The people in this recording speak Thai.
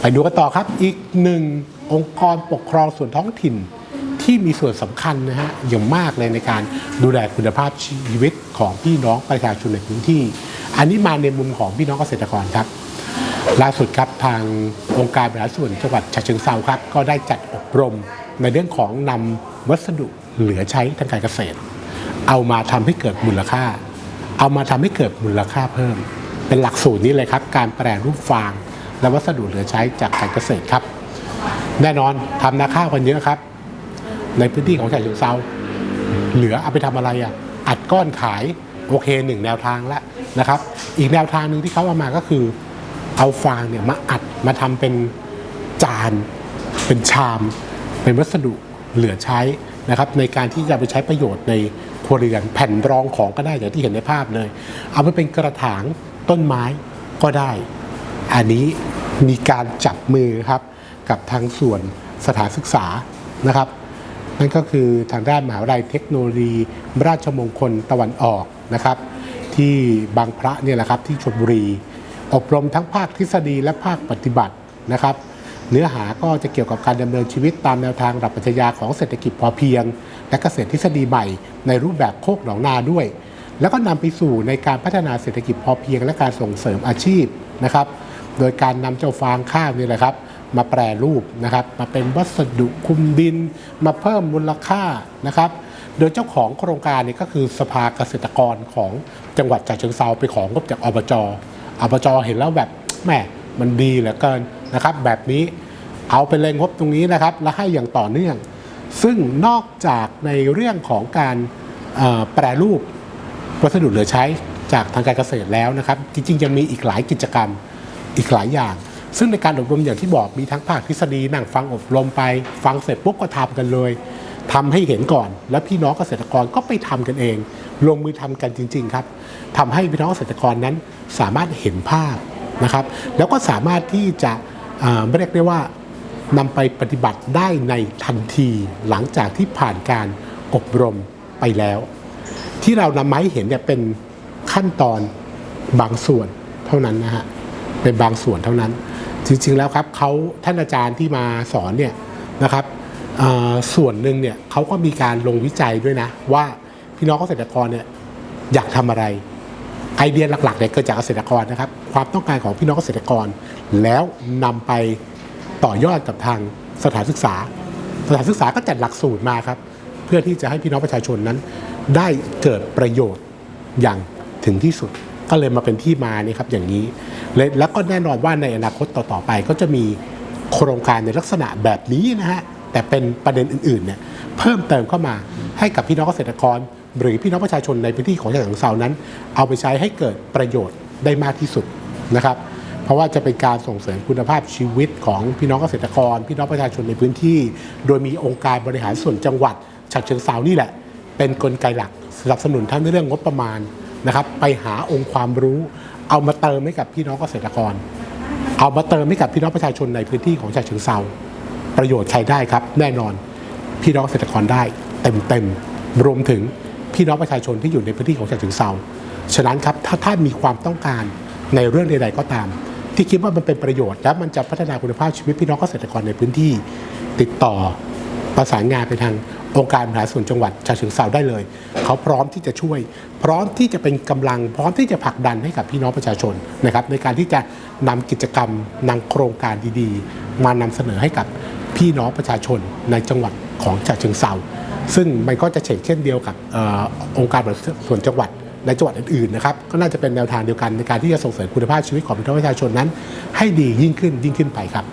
ไปดูกันต่อครับอีกหนึ่งองค์กรปกครองส่วนท้องถิ่นที่มีส่วนสำคัญนะฮะอย่างมากเลยในการดูแลคุณภาพชีวิตของพี่น้องประชาชนในพื้นที่ อันนี้มาในมุมของพี่น้องเกษตรกรครับ ล่าสุดครับทางองค์การบริหารส่วนจังหวัดฉะเชิงเทราครับ ก็ได้จัดอบรมในเรื่องของนำวัสดุเหลือใช้ทางการเกษตร เอามาทำให้เกิดมูลค่า เอามาทำให้เกิดมูลค่าเพิ่ม เป็นหลักสูตรนี้เลยครับ การแปรรูปฟาง และวัสดุเหลือใช้จากการเกษตรครับ แน่นอนทำนาข้าวกันเยอะครับ ในพื้นที่ของฉะเชิงเซาเหลือเอาไปทำอะไรอะอัดก้อนขายโอเคหนึ่งแนวทางแล้วนะครับ อีกแนวทางหนึ่งที่เขาเอามาก็คือ เอาฟางเนี่ยมาอัดมาทำเป็นจาน เป็นชาม เป็นวัสดุเหลือใช้นะครับ ในการที่จะไปใช้ประโยชน์ในครัวเรือนแผ่นรองของก็ได้อย่างที่เห็นในภาพเลย เอาไปเป็นกระถางต้นไม้ก็ได้ อันนี้ มีการจับมือครับกับทางส่วนสถานศึกษานะครับ นั่นก็คือทางด้านมหาวิทยาลัยเทคโนโลยี ราชมงคลตะวันออกนะครับ ที่บางพระเนี่ยแหละครับที่ชลบุรี อบรมทั้งภาคทฤษฎีและภาคปฏิบัตินะครับ เนื้อหาก็จะเกี่ยวกับการดำเนินชีวิตตามแนวทางหลักปรัชญาของเศรษฐกิจพอเพียง และเกษตรทฤษฎีใหม่ในรูปแบบโคกหนองนาด้วย แล้วก็นำไปสู่ในการพัฒนาเศรษฐกิจพอเพียง และการส่งเสริมอาชีพนะครับ โดยการนำเจ้าฟางข้าวนี่แหละครับ มาแปรรูปนะครับ มาเป็นวัสดุคุมดิน มาเพิ่มมูลค่านะครับ โดยเจ้าของโครงการนี่ก็คือสภาเกษตรกรของจังหวัดฉะเชิงเซาไปของงบจากอบจอบจเห็นแล้วแบบแหมมันดีเหลือเกินนะครับ แบบนี้เอาไปเลยงบตรงนี้นะครับ และให้อย่างต่อเนื่อง ซึ่งนอกจากในเรื่องของการแปรรูปวัสดุเหลือใช้จากทางการเกษตรแล้วนะครับ จริงๆยังมีอีกหลายกิจกรรม อีกหลายอย่าง ซึ่งในการอบรมอย่างที่บอกมีทั้งภาคทฤษฎีนั่งฟังอบรมไป ฟังเสร็จปุ๊บก็ทำกันเลยทำให้เห็นก่อน แล้วพี่น้องเกษตรกรก็ไปทำกันเอง ลงมือทำกันจริง ๆ ครับทำให้พี่น้องเกษตรกรนั้นสามารถเห็นภาพนะครับ แล้วก็สามารถที่จะเอ่อเรียกได้ว่านำไปปฏิบัติได้ในทันทีหลังจากที่ผ่านการอบรมไปแล้ว ที่เรานำมาให้เห็นเนี่ยเป็นขั้นตอนบางส่วนเท่านั้นนะฮะ เป็นบางส่วนเท่านั้น จริงๆแล้วครับเขาท่านอาจารย์ที่มาสอนเนี่ยนะครับส่วนหนึ่งเนี่ยเขาก็มีการลงวิจัยด้วยนะ ว่าพี่น้องเกษตรกรเนี่ยอยากทำอะไร ไอเดียหลักๆเนี่ยเกิดจากเกษตรกรนะครับ ความต้องการของพี่น้องเกษตรกร แล้วนำไปต่อยอดกับทางสถานศึกษา สถานศึกษาก็จัดหลักสูตรมาครับ เพื่อที่จะให้พี่น้องประชาชนนั้น ได้เกิดประโยชน์อย่างถึงที่สุด ก็เลยมาเป็นที่มานี่ครับอย่างนี้และแล้วก็แน่นอนว่าในอนาคตต่อๆไปก็จะมีโครงการในลักษณะแบบนี้นะฮะแต่เป็นประเด็นอื่นๆเนี่ยเพิ่มเติมเข้ามาให้กับพี่น้องเกษตรกร หรือพี่น้องประชาชนในพื้นที่ของฉะเชิงเซานั้น เอาไปใช้ให้เกิดประโยชน์ได้มากที่สุดนะครับ เพราะว่าจะเป็นการส่งเสริมคุณภาพชีวิตของพี่น้องเกษตรกร พี่น้องประชาชนในพื้นที่ โดยมีองค์การบริหารส่วนจังหวัดฉะเชิงเซานี่แหละ เป็นกลไกหลักสนับสนุนทั้งในเรื่องงบประมาณ นะครับไปหาองค์ความรู้ เอามาเติมให้กับพี่น้องเกษตรกร เอามาเติมให้กับพี่น้องประชาชนในพื้นที่ของฉะเชิงเซาประโยชน์ใครได้ครับ แน่นอนพี่น้องเกษตรกรได้เต็มเต็มๆรวมถึงพี่น้องประชาชนที่อยู่ในพื้นที่ของฉะเชิงเซาฉะนั้นครับถ้าท่านมีความต้องการในเรื่องใดๆก็ตาม ที่คิดว่ามันเป็นประโยชน์ และมันจะพัฒนาคุณภาพชีวิตพี่น้องเกษตรกรในพื้นที่ ติดต่อประสานงานไปทาง องค์การบริหาส่วนจังหวัดฉะเชิงเซาได้เลย เขาพร้อมที่จะช่วย พร้อมที่จะเป็นกำลังพร้อมที่จะผลักดันให้กับพี่น้องประชาชนนะครับในการที่จะนำกิจกรรมนำโครงการดีๆ มานำเสนอให้กับพี่น้องประชาชนในจังหวัดของฉะเชิงเซาซึ่งมันก็จะเช่นเช่นเดียวกับออองค์การบริหารส่วนจังหวัดในจังหวัดอื่นๆนะครับก็น่าจะเป็นแนวทางเดียวกันในการที่จะส่งเสริมคุณภาพชีวิตของพี่น้องประชาชนนั้น ให้ดียิ่งขึ้นยิ่งขึ้นไปครับ